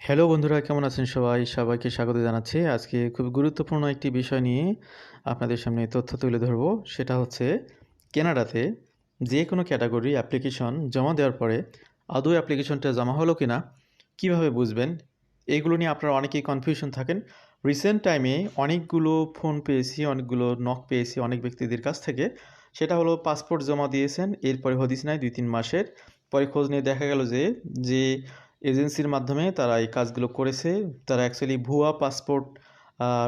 Hello বন্ধুরা, কেমন আছেন সবাই? সবাইকে স্বাগত জানাচ্ছি। আজকে খুব গুরুত্বপূর্ণ একটি বিষয় নিয়ে আপনাদের সামনে তথ্য তুলে ধরব। সেটা হচ্ছে, কেনাডাতে যে কোনো ক্যাটাগরি অ্যাপ্লিকেশন জমা দেওয়ার পরে আদৌ অ্যাপ্লিকেশনটা জমা হলো কি না কীভাবে বুঝবেন, এগুলো নিয়ে আপনারা অনেকেই কনফিউশন থাকেন। রিসেন্ট টাইমে অনেকগুলো ফোন পেয়েছি, অনেকগুলো নক পেয়েছি অনেক ব্যক্তিদের কাছ থেকে। সেটা হলো পাসপোর্ট জমা দিয়েছেন, এরপরে হদিস নাই দুই তিন মাসের। পরে খোঁজ নিয়ে দেখা গেল যে যে এজেন্সির মাধ্যমে তারা এই কাজগুলো করেছে। তারা অ্যাকচুয়ালি ভুয়া পাসপোর্ট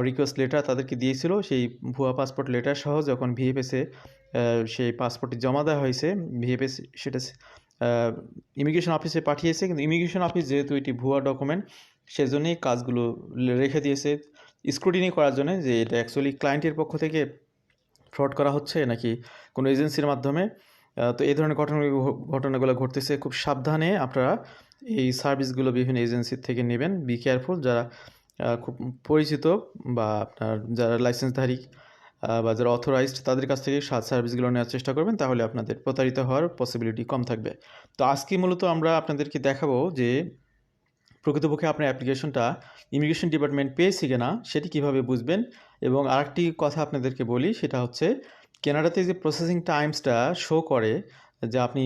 রিকোয়েস্ট লেটার তাদেরকে দিয়েছিল। সেই ভুয়া পাসপোর্ট লেটার সহ যখন ভিএফএসে সেই পাসপোর্টটি জমা দেওয়া হয়েছে ভিএফএস সেটা ইমিগ্রেশন অফিসে পাঠিয়েছে। কিন্তু ইমিগ্রেশন অফিস যেহেতু এটি ভুয়া ডকুমেন্ট সেজন্যই কাজগুলো রেখে দিয়েছে। স্ক্রুটিনি করার জন্য যে এটা অ্যাকচুয়ালি ক্লায়েন্টের পক্ষ থেকে ফ্রড করা হচ্ছে নাকি কোনো এজেন্সির মাধ্যমে তো এই ধরনের ঘটনা, ঘটনাগুলো ঘটতেছে। খুব সাবধানে আপনারা এই সার্ভিসগুলো বিভিন্ন এজেন্সির থেকে নেবেন। বি কেয়ারফুল যারা খুব পরিচিত বা আপনার যারা লাইসেন্সধারী বা যারা অথরাইজড তাদের কাছ থেকে সাত সার্ভিসগুলো নেওয়ার চেষ্টা করবেন, তাহলে আপনাদের প্রতারিত হওয়ার পসিবিলিটি কম থাকবে। তো আজকে মূলত আমরা আপনাদেরকে দেখাবো যে প্রকৃতপক্ষে আপনার অ্যাপ্লিকেশনটা ইমিগ্রেশন ডিপার্টমেন্ট পেয়েছে কিনা, সেটি কীভাবে বুঝবেন এবং আরেকটি কথা আপনাদেরকে বলি, সেটা হচ্ছে কেনাডাতে যে প্রসেসিং টাইমসটা শো করে যে আপনি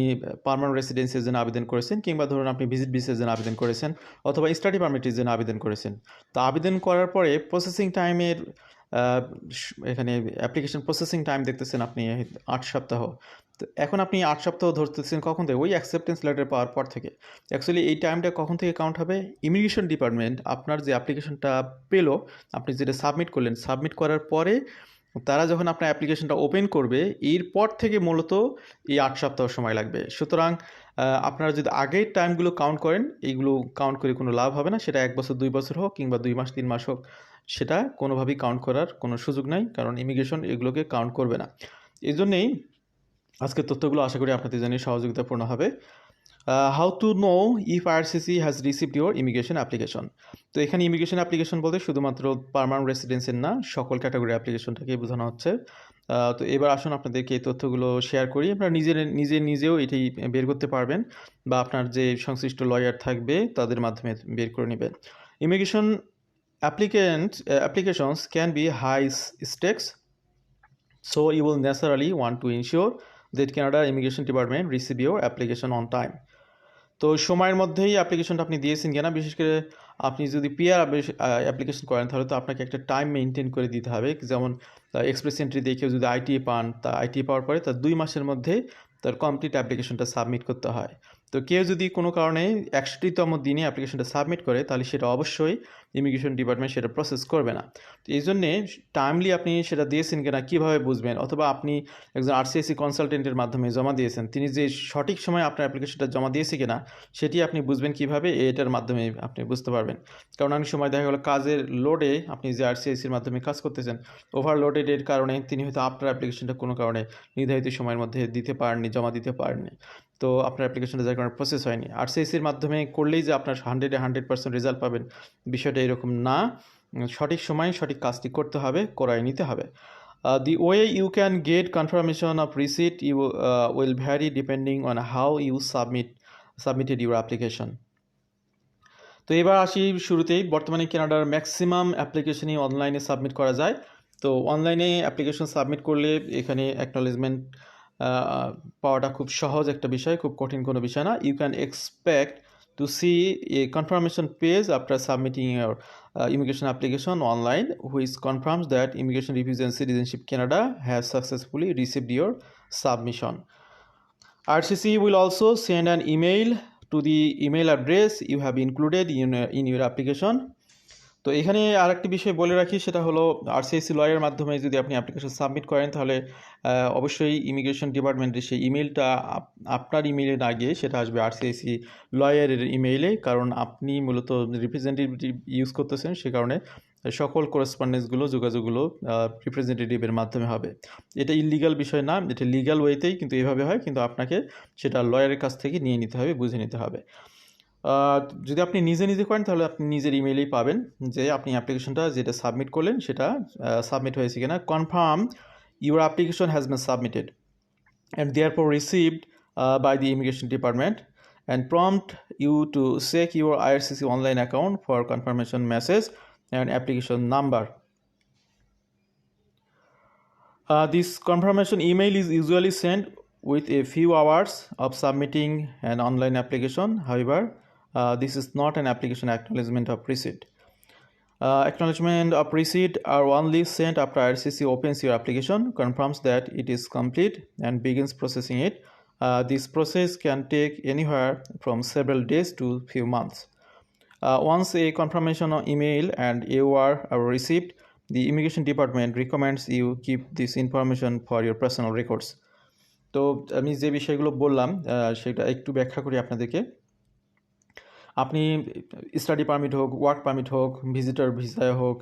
পারমানেন্ট রেসিডেন্সির জন্য আবেদন করেছেন কিংবা ধরুন আপনি ভিজিট ভিসার জন্য আবেদন করেছেন অথবা স্টাডি পারমিটের জন্য আবেদন করেছেন। তো আবেদন করার পরে প্রসেসিং টাইমের এখানে অ্যাপ্লিকেশন প্রসেসিং টাইম দেখতেছেন আপনি আট সপ্তাহ। তো এখন আপনি আট সপ্তাহ ধরতেছেন কখন থেকে? ওই অ্যাকসেপ্টেন্স লেটার পাওয়ার পর থেকে। অ্যাকচুয়ালি এই টাইমটা কখন থেকে কাউন্ট হবে? ইমিগ্রেশন ডিপার্টমেন্ট আপনার যে অ্যাপ্লিকেশনটা পেল, আপনি যেটা সাবমিট করলেন সাবমিট করার পরে তারা যখন আপনার অ্যাপ্লিকেশনটা ওপেন করবে, এরপর থেকে মূলত এই আট সপ্তাহ সময় লাগবে। সুতরাং আপনারা যদি আগের টাইমগুলো কাউন্ট করেন এইগুলো কাউন্ট করে কোনো লাভ হবে না। সেটা এক বছর, দুই বছর হোক কিংবা দুই মাস, তিন মাস হোক, সেটা কোনোভাবেই কাউন্ট করার কোনো সুযোগ নাই। কারণ ইমিগ্রেশন এগুলোকে কাউন্ট করবে না। এই জন্যেই আজকের তথ্যগুলো আশা করি আপনাদের জন্য সহযোগিতাপূর্ণ হবে। How to know if RCC has received your immigration application তো এখানে ইমিগ্রেশন অ্যাপ্লিকেশন বলতে শুধুমাত্র পারমানেন্ট রেসিডেন্সের না, সকল ক্যাটাগরি অ্যাপ্লিকেশনটাকে বোঝানো হচ্ছে। তো এবার আসুন আপনাদেরকে এই তথ্যগুলো শেয়ার করি। আপনারা নিজের, নিজে নিজেও এটি বের করতে পারবেন বা আপনার যে সংশ্লিষ্ট লয়ার থাকবে তাদের মাধ্যমে বের করে নেবেন। Immigration applicant applications can be high stakes so you will naturally want to ensure that Canada immigration department receive your application on time তো সময়ের মধ্যেই অ্যাপ্লিকেশনটা আপনি দিয়েছেন কিনা, বিশেষ করে আপনি যদি পিয়ার অ্যাপ্লিকেশন করেন, তাহলে তো আপনাকে একটা টাইম মেনটেন করে দিতে হবে। যেমন এক্সপ্রেস এন্ট্রি দেখেও যদি আইটিএ পান, তা আইটিএ পাওয়ার পরে তার দুই মাসের মধ্যে তার কমপ্লিট অ্যাপ্লিকেশনটা সাবমিট করতে হয়। তো কেউ যদি কোনো কারণে একষট্টিতম দিনে অ্যাপ্লিকেশনটা সাবমিট করে, তাহলে সেটা অবশ্যই ইমিগ্রেশন ডিপার্টমেন্ট সেটা প্রসেস করবে না। তো এই জন্যে টাইমলি আপনি সেটা দিয়েছেন কিনা, কীভাবে বুঝবেন? অথবা আপনি একজন আরসিএসসি কনসালটেন্টের মাধ্যমে জমা দিয়েছেন, তিনি যে সঠিক সময় আপনার অ্যাপ্লিকেশনটা জমা দিয়েছে কিনা, সেটি আপনি বুঝবেন কীভাবে, এটার মাধ্যমে আপনি বুঝতে পারবেন। কারণ অনেক সময় দেখা গেলো কাজের লোডে আপনি যে আরসিএসির মাধ্যমে কাজ করতেছেন ওভারলোডেডের কারণে তিনি হয়তো আপনার অ্যাপ্লিকেশনটা কোনো কারণে নির্ধারিত সময়ের মধ্যে দিতে পারেননি, জমা দিতে পারেননি। তো আপনার অ্যাপ্লিকেশনটা যার কারণে প্রসেস হয়নি। আরসিএসির মাধ্যমে করলেই যে আপনার হান্ড্রেডে হান্ড্রেড পার্সেন্ট রেজাল্ট পাবেন, বিষয়টা এরকম না। সঠিক সময়ে সঠিক কাজটি করতে হবে, করাই নিতে হবে। The way you can get confirmation of receipt you will vary depending on how you submit submitted your application তো এবার আসি শুরুতেই। বর্তমানে কেনাডার ম্যাক্সিমাম অ্যাপ্লিকেশনই অনলাইনে সাবমিট করা যায়। তো অনলাইনে অ্যাপ্লিকেশন সাবমিট করলে এখানে অ্যাকনোলেজমেন্ট পাওয়াটা খুব সহজ একটা বিষয় খুব কঠিন কোনো বিষয় না you can expect to see a confirmation page after submitting your uh, immigration application online which confirms that immigration refugee and citizenship canada has successfully received your submission rcc will also send an email to the email address you have included in, uh, in your application তো এখানে আরেকটি বিষয় বলে রাখি, সেটা হলো RCIC লয়ের মাধ্যমে যদি আপনি অ্যাপ্লিকেশন সাবমিট করেন, তাহলে অবশ্যই ইমিগ্রেশন ডিপার্টমেন্টের সেই ইমেলটা আপনার ইমেলে না গিয়ে সেটা আসবে আরসিআইসি লয়ারের ইমেইলে কারণ আপনি মূলত রিপ্রেজেন্টেটিভ ইউজ করতেছেন, সে কারণে সকল করেসপন্ডেন্সগুলো যোগাযোগগুলো রিপ্রেজেন্টেটিভের মাধ্যমে হবে। এটা ইলিগাল বিষয় না, এটা লিগাল ওয়েতেই কিন্তু এভাবে হয়, কিন্তু আপনাকে সেটা লয়ারের কাছ থেকে নিয়ে নিতে হবে, বুঝে নিতে হবে। যদি আপনি নিজে নিজে করেন, তাহলে আপনি নিজের ইমেলেই পাবেন যে আপনি অ্যাপ্লিকেশনটা যেটা সাবমিট করলেন, সেটা সাবমিট হয়েছে কিনা। Confirm your application has been submitted and therefore received by the immigration department and prompt you to check your IRCC online account for confirmation message and application number this confirmation email is usually send with a few hours of submitting and online application however uh, this is not an application acknowledgement of receipt. Uh, acknowledgement of receipt are only sent after IRCC opens your application, confirms that it is complete, and begins processing it. Uh, this process can take anywhere from several days to few months. Uh, once a confirmation email and AOR are received, the immigration department recommends you keep this information for your personal records. তো আমি যে বিষয়গুলো বললাম সেটা একটু ব্যাখ্যা করি আপনাদেরকে আপনি স্টাডি পারমিট হোক ওয়ার্ক পারমিট হোক ভিজিটর ভিসায় হোক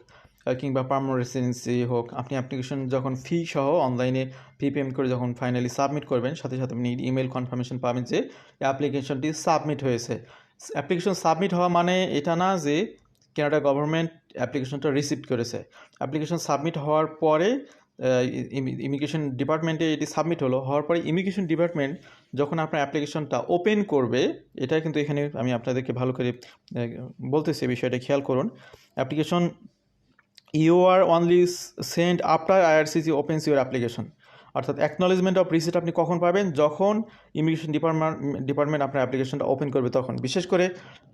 কিংবা পার্মানেন্ট রেসিডেন্সি হোক, আপনি অ্যাপ্লিকেশন যখন ফি সহ অনলাইনে ফি পেমেন্ট করে যখন ফাইনালি সাবমিট করবেন, সাথে সাথে আপনি ইমেল কনফার্মেশন পাবেন যে অ্যাপ্লিকেশনটি সাবমিট হয়েছে। অ্যাপ্লিকেশন সাবমিট হওয়া মানে এটা না যে কেনাডা গভর্নমেন্ট অ্যাপ্লিকেশনটা রিসিভ করেছে। অ্যাপ্লিকেশন সাবমিট হওয়ার পরে ইমিগ্রেশন ডিপার্টমেন্টে এটি সাবমিট হলো। হওয়ার পরে ইমিগ্রেশন ডিপার্টমেন্ট যখন আপনার অ্যাপ্লিকেশনটা ওপেন করবে, এটা কিন্তু এখানে আমি আপনাদেরকে ভালো করে বলতেছি বিষয়টা খেয়াল করুন। Application, you are only send after IRCC opens your application. অর্থাৎ অ্যাকনোলেজমেন্ট অফ রিসিট আপনি কখন পাবেন? যখন ইমিগ্রেশন ডিপার্টমেন্ট ডিপার্টমেন্ট আপনার অ্যাপ্লিকেশনটা ওপেন করবে তখন। বিশেষ করে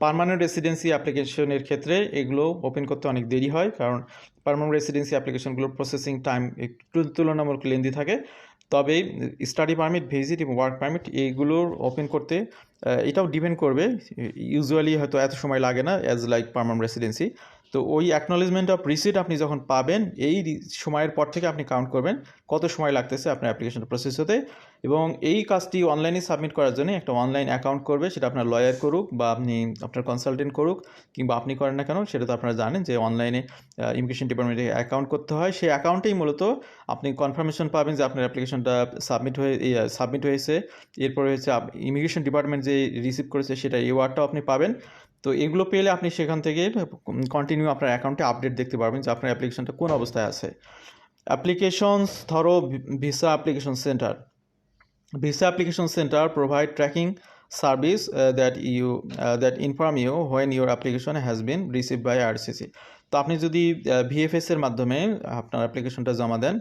পারমানেন্ট রেসিডেন্সি অ্যাপ্লিকেশনের ক্ষেত্রে এগুলো ওপেন করতে অনেক দেরি হয়, কারণ পারমানেন্ট রেসিডেন্সি অ্যাপ্লিকেশনগুলোর প্রসেসিং টাইম একটু তুলনামূলক লেন্দি থাকে। তবে স্টাডি পারমিট ভিজিট এবং ওয়ার্ক পারমিট এইগুলোর ওপেন করতে এটাও ডিপেন্ড করবে। ইউজুয়ালি হয়তো এত সময় লাগে না অ্যাজ লাইক পারমানেন্ট রেসিডেন্সি তো ওই অ্যাকনোলেজমেন্ট অফ রিসিট আপনি যখন পাবেন, এই সময়ের পর থেকে আপনি কাউন্ট করবেন কত সময় লাগতেছে আপনার অ্যাপ্লিকেশনটা প্রসেস হতে এবং এই কাজটি অনলাইনে সাবমিট করার জন্য একটা অনলাইন অ্যাকাউন্ট করবে, সেটা আপনার লয়ার করুক বা আপনি, আপনার কনসালটেন্ট করুক কিংবা আপনি করেন না কেন, সেটা তো আপনারা জানেন যে অনলাইনে ইমিগ্রেশন ডিপার্টমেন্টে অ্যাকাউন্ট করতে হয়। সেই অ্যাকাউন্টেই মূলত আপনি কনফার্মেশন পাবেন যে আপনার অ্যাপ্লিকেশনটা সাবমিট হয়ে সাবমিট হয়েছে। এরপরে হচ্ছে ইমিগ্রেশন ডিপার্টমেন্ট যে রিসিভ করেছে, সেটা এই ওয়ার্ডটাও আপনি পাবেন। তো এগুলো পেলে আপনি সেখান থেকে কন্টিনিউ আপনার অ্যাকাউন্টে আপডেট দেখতে পারবেন যে আপনার অ্যাপ্লিকেশনটা কোন অবস্থায় আছে। অ্যাপ্লিকেশনস ধরো visa application centre visa application centre provide tracking service that you that inform you when your application has been receive by RCC তো আপনি যদি ভিএফএস এর মাধ্যমে আপনার অ্যাপ্লিকেশনটা জমা দেন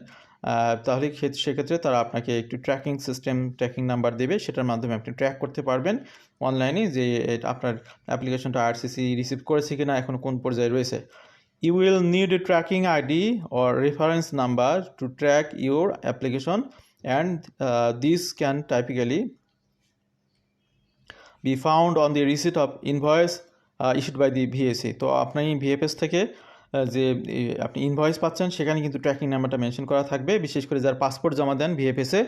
তাহলে সেক্ষেত্রে তারা আপনাকে একটু ট্র্যাকিং সিস্টেম ট্র্যাকিং নাম্বার দেবে। সেটার মাধ্যমে আপনি ট্র্যাক করতে পারবেন অনলাইনে যে আপনার অ্যাপ্লিকেশনটা আরসিসি রিসিভ করেছে কিনা, এখন কোন পর্যায়ে রয়েছে। You will need tracking ID or reference number to track your application and this can typically be found on the receipt of invoice issued by the VAC তো আপনি ভিএফএস থেকে যে আপনি ইনভয়েস পাচ্ছেন, সেখানে কিন্তু ট্র্যাকিং নাম্বারটা মেনশন করা থাকবে। বিশেষ করে যারা পাসপোর্ট জমা দেন ভিএফএসে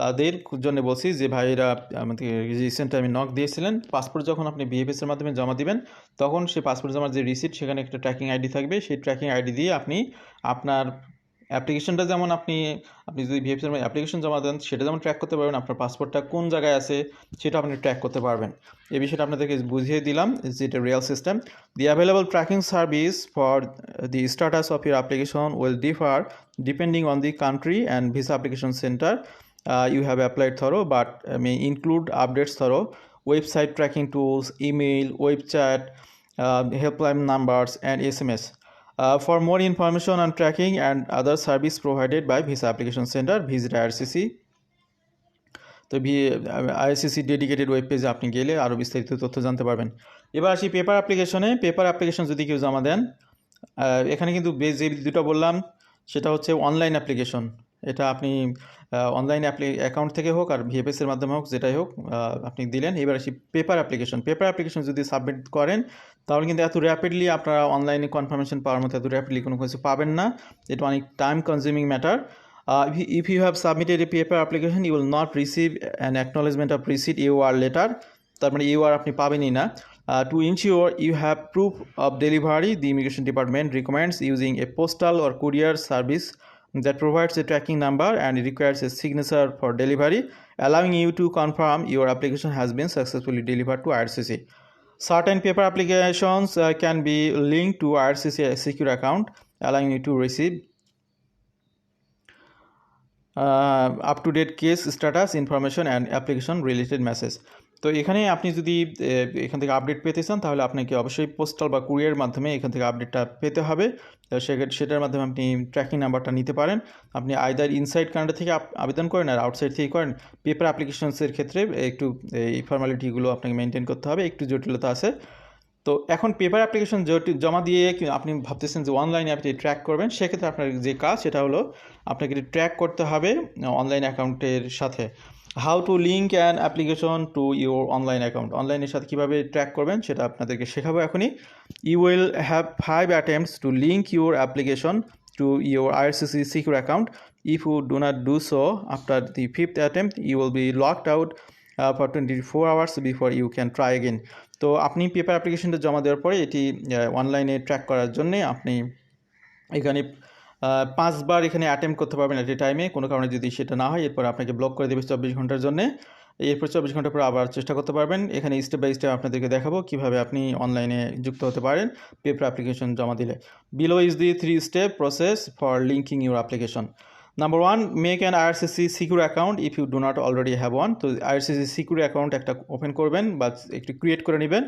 তাদের জন্য বলছি যে ভাইরা আমাদের রিসেন্ট আমি নক দিয়েছিলেন পাসপোর্ট যখন আপনি বিএফএসের মাধ্যমে জমা দিবেন, তখন সেই পাসপোর্ট জমার যে রিসিট সেখানে একটা ট্র্যাকিং আইডি থাকবে। সেই ট্র্যাকিং আইডি দিয়ে আপনি আপনার অ্যাপ্লিকেশনটা যেমন আপনি আপনি যদি ভিএফসির অ্যাপ্লিকেশন জমা দেন সেটা যেমন ট্র্যাক করতে পারবেন আপনার পাসপোর্টটা কোন জায়গায় আছে সেটা আপনি ট্র্যাক করতে পারবেন। এই বিষয়টা আপনাদেরকে বুঝিয়ে দিলাম যে এটা real system the available tracking service for the status of your application will differ depending on the country and visa application centre you have applied through but uh, include updates through website website tools tools email helpline numbers and S M sms uh, for more information on tracking and other service provided by Visa Application Center, visit IRCC. তো V ICC dedicated web পেজে আপনি গেলে আরও বিস্তারিত তথ্য জানতে পারবেন। এবার আসি পেপার অ্যাপ্লিকেশনে পেপার অ্যাপ্লিকেশন যদি কেউ জমা দেন এখানে কিন্তু যে দুটো বললাম সেটা হচ্ছে অনলাইন অ্যাপ্লিকেশন এটা আপনি অনলাইন অ্যাপ্লি অ্যাকাউন্ট থেকে হোক আর ভিএফএসের মাধ্যমে হোক, যেটাই হোক আপনি দিলেন। এবার আসি পেপার অ্যাপ্লিকেশন পেপার অ্যাপ্লিকেশন যদি সাবমিট করেন, তাহলে কিন্তু এত র্যাপিডলি আপনারা অনলাইনে কনফার্মেশন পাওয়ার মতো এত র্যাপিডলি কোনো কিছু পাবেন না। এটা অনেক time consuming matter if you have submitted a paper application you will not receive an acknowledgement of receipt you are letter তার মানে ইউ আর আপনি পাবেনই না। To ensure you have proof of delivery the immigration department recommends using a postal or courier service that provides a tracking number and requires a signature for delivery, allowing you to confirm your application has been successfully delivered to IRCC. Certain paper applications uh, can be linked to IRCC secure account, allowing you to receive uh, up-to-date case status information and application related message. তো এখানে আপনি যদি এখান থেকে update পেতে চান, তাহলে আপনাকে অবশ্যই পোস্টাল বা কুরিয়ার মাধ্যমে এখান থেকে আপডেটটা পেতে হবে। সেটার মাধ্যমে আপনি ট্র্যাকিং নাম্বারটা নিতে পারেন। আপনি আইদার ইনসাইড কানাডা থেকে আবেদন করেন আর আউটসাইড থেকে করেন পেপার অ্যাপ্লিকেশনসের ক্ষেত্রে একটু এই ফর্মালিটিগুলো আপনাকে মেনটেন করতে হবে, একটু জটিলতা আছে। তো এখন পেপার অ্যাপ্লিকেশন জমা দিয়ে আপনি ভাবতেছেন যে অনলাইনে আপনি ট্র্যাক করবেন, সেক্ষেত্রে আপনার যে কাজ, সেটা হলো আপনাকে ট্র্যাক করতে হবে অনলাইন অ্যাকাউন্টের সাথে। How to link an application to your online account অনলাইনের সাথে কীভাবে ট্র্যাক করবেন, সেটা আপনাদেরকে শেখাবো এখনই। You will have five attempts to link your application to your IRCC secure account if you do not do so after the fifth attempt you will be locked out for twenty four hours before you can try again তো আপনি paper অ্যাপ্লিকেশনটা জমা দেওয়ার পরে এটি অনলাইনে track করার জন্যে আপনি এখানে পাঁচবার এখানে অ্যাটেম্প করতে পারবেন এট এ। টাইমে কোনো কারণে যদি সেটা না হয় এরপর আপনাকে ব্লক করে দেবে চব্বিশ ঘণ্টার জন্য। এরপর চব্বিশ ঘণ্টা পর আবার চেষ্টা করতে পারবেন। এখানে স্টেপ বাই স্টেপ আপনাদেরকে দেখাবো কীভাবে আপনি অনলাইনে যুক্ত হতে পারেন পেপার অ্যাপ্লিকেশন জমা দিলে। Below is the three step process for linking your application number one make an IRCC secure account if you do not already have one তো আইআরসিসি সিকিউর অ্যাকাউন্ট একটা ওপেন করবেন বা একটু ক্রিয়েট করে নেবেন।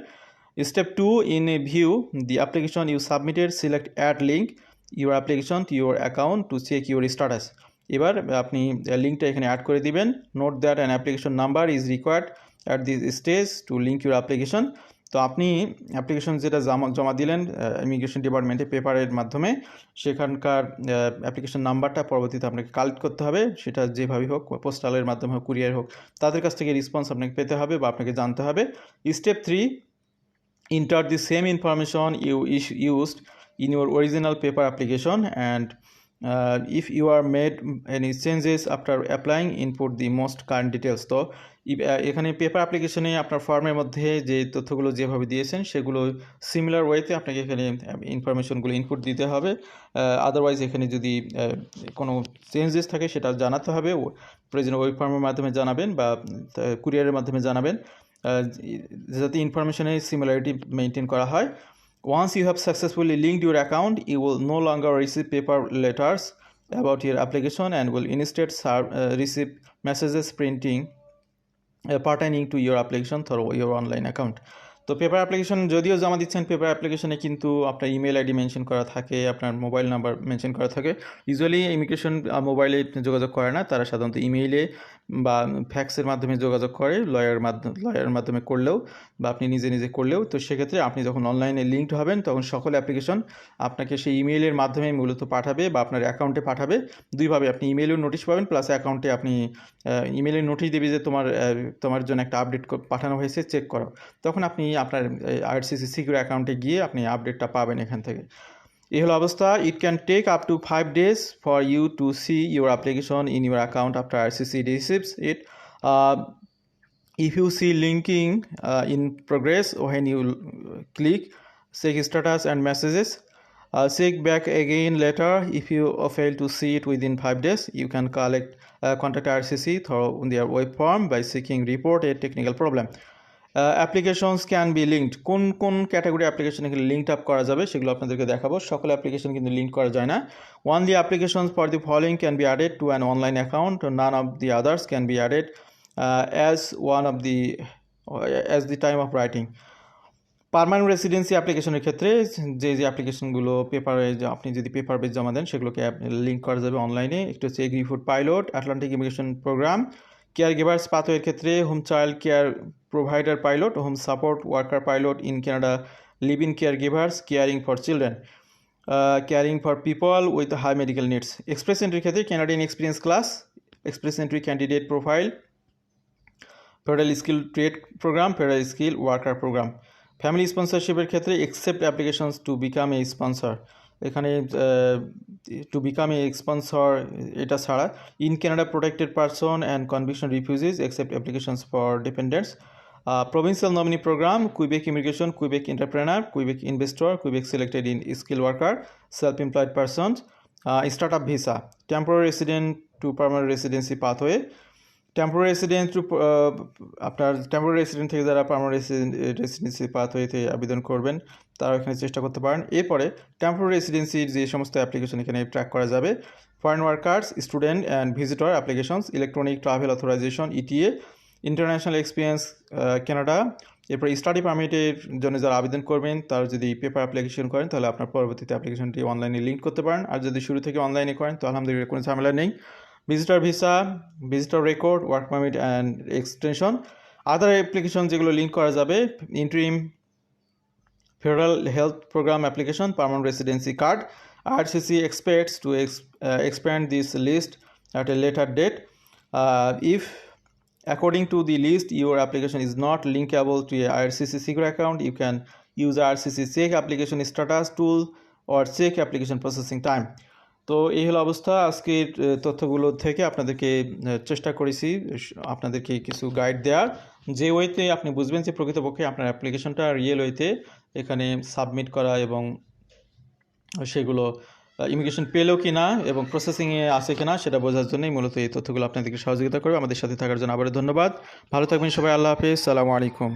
Step 2 In a view the application you submitted, select add link your application your account to check your status. এবার আপনি লিঙ্কটা এখানে অ্যাড করে দিবেন। Note that an application number is required at this stage to link your application তো আপনি application যেটা জমা জমা দিলেন ইমিগ্রেশন ডিপার্টমেন্টে পেপারের মাধ্যমে, সেখানকার অ্যাপ্লিকেশন নাম্বারটা পরবর্তীতে আপনাকে কালেক্ট করতে হবে। সেটা যেভাবেই হোক পোস্টালের মাধ্যমে হোক কুরিয়ার হোক, তাদের কাছ থেকে রেসপন্স আপনাকে পেতে হবে বা আপনাকে জানতে হবে। Step three enter the same information you is, used in your original paper application and uh, if you are made any changes after applying input the most current details. তো আহ, এখানে পেপার অ্যাপ্লিকেশনে আপনার ফর্মের মধ্যে যে তথ্যগুলো যেভাবে দিয়েছেন সেগুলো সিমিলার ওয়েতে আপনাকে এখানে ইনফরমেশনগুলো ইনপুট দিতে হবে। আদারওয়াইজ এখানে যদি কোনো চেঞ্জেস থাকে সেটা জানাতে হবে। প্রয়োজনীয় ওয়েব ফর্মের মাধ্যমে জানাবেন বা কুরিয়ারের মাধ্যমে জানাবেন। যাতে ইনফরমেশনের সিমিলারিটি মেনটেন করা হয়। Once you have successfully linked your account you will no longer receive paper letters about your application and will instead receive messages printing pertaining to your application through your online account তো paper application যদিও জমা দিচ্ছেন paper অ্যাপ্লিকেশনে কিন্তু আপনার email ID mention করা থাকে, আপনার মোবাইল নাম্বার মেনশন করা থাকে। ইউজুয়ালি ইমিগ্রেশন মোবাইলে যোগাযোগ করে না, তারা সাধারণত ইমেইলে বা ফ্যাক্সের মাধ্যমে যোগাযোগ করে লয়ার মাধ্যমে লয়ারের মাধ্যমে করলেও বা আপনি নিজে নিজে করলেও, তো সেক্ষেত্রে আপনি যখন অনলাইনে লিঙ্কড হবেন, তখন সকল অ্যাপ্লিকেশন আপনাকে সেই ইমেইলের মাধ্যমে মূলত পাঠাবে বা আপনার অ্যাকাউন্টে পাঠাবে। দুইভাবে আপনি ইমেইলেও নোটিশ পাবেন প্লাস অ্যাকাউন্টে আপনি ইমেইলে নোটিশ দেবে যে তোমার তোমার জন্য একটা আপডেট পাঠানো হয়েছে চেক করো। তখন আপনি আপনার আরসিসি সিকিউর অ্যাকাউন্টে গিয়ে আপনি আপডেটটা পাবেন এখান থেকে। এই হলো অবস্থা it can take up to five days for you to see your application in your account after RCC receives it if you see linking uh, in progress when you uh, click check status and messages uh, check back again later if you uh, fail to see it within five days you can collect uh, contact rcc through their web form by seeking report a technical problem Applications can be linked কোন কোন category application এখানে linked up করা যাবে সেগুলো আপনাদেরকে দেখাবো। সকল application কিন্তু লিঙ্ক করা যায় না। One the applications for the following can be added to an online account none of the others can be added as one of the as the time of writing permanent residency অ্যাপ্লিকেশনের ক্ষেত্রে যে যে অ্যাপ্লিকেশনগুলো পেপারে আপনি যদি paper base জমা দেন সেগুলোকে link করা যাবে অনলাইনে একটু হচ্ছে agri food pilot Atlantic immigration programme caregivers পাথওয়ের ক্ষেত্রে home child care provider pilot home support worker pilot in Canada live in caregivers caring for children caring for people with high medical needs express এন্ট্রির ক্ষেত্রে Canadian experience class express entry candidate profile federal skill trade programme federal skill worker programme family স্পন্সরশিপের ক্ষেত্রে accept applications to become a sponsor এখানে to become এ এক্সপন্সর এটা ছাড়া in Canada protected person and conviction refugees accept applications for dependents provincial nominee programme Quebec immigration Quebec entrepreneur Quebec investor Quebec selected in skill worker self employed persons start up visa temporary resident to permanent residency pathway temporary resident to আপনার temporary resident থেকে যারা permanent resident residency পাথওয়েতে আবেদন করবেন, তারা এখানে চেষ্টা করতে পারেন। এরপরে টেম্পোরারি রেসিডেন্সির যে সমস্ত অ্যাপ্লিকেশন এখানে ট্র্যাক করা যাবে। Foreign workers student and visitor applications electronic travel authorisation ETA international experience Canada এরপর স্টাডি পারমিটের জন্য যারা আবেদন করবেন, তারা যদি পেপার অ্যাপ্লিকেশন করেন, তাহলে আপনার পরবর্তীতে অ্যাপ্লিকেশনটি অনলাইনে লিঙ্ক করতে পারেন। আর যদি শুরু থেকে অনলাইনে করেন, তো আলহামদুলিল্লাহ কোনো ঝামেলা নেই। Visitor visa visitor record work permit and extension other application যেগুলো লিঙ্ক করা যাবে interim federal health programme application permanent residency card to ex- uh, expand this list at a later date. Uh, if, according to the list, your application is not linkable to a IRCC secret account, you can use RCC check application status tool or check application processing time. তো এই হলো অবস্থা। আজকের তথ্যগুলো থেকে আপনাদেরকে চেষ্টা করেছি আপনাদেরকে কিছু গাইড দেওয়ার। যে ওয়েতে আপনি বুঝবেন যে প্রকৃতপক্ষে আপনার অ্যাপ্লিকেশনটা রিয়েল ওয়েতে এখানে সাবমিট করা এবং সেগুলো ইমিগ্রেশন পেল কি না এবং প্রসেসিংয়ে আছে কি না সেটা বোঝার জন্যই মূলত এই তথ্যগুলো আপনাদেরকে সহযোগিতা করবে। আমাদের সাথে থাকার জন্য আবারও ধন্যবাদ। ভালো থাকবেন সবাই, আল্লাহ হাফিজ। সালামু আলাইকুম।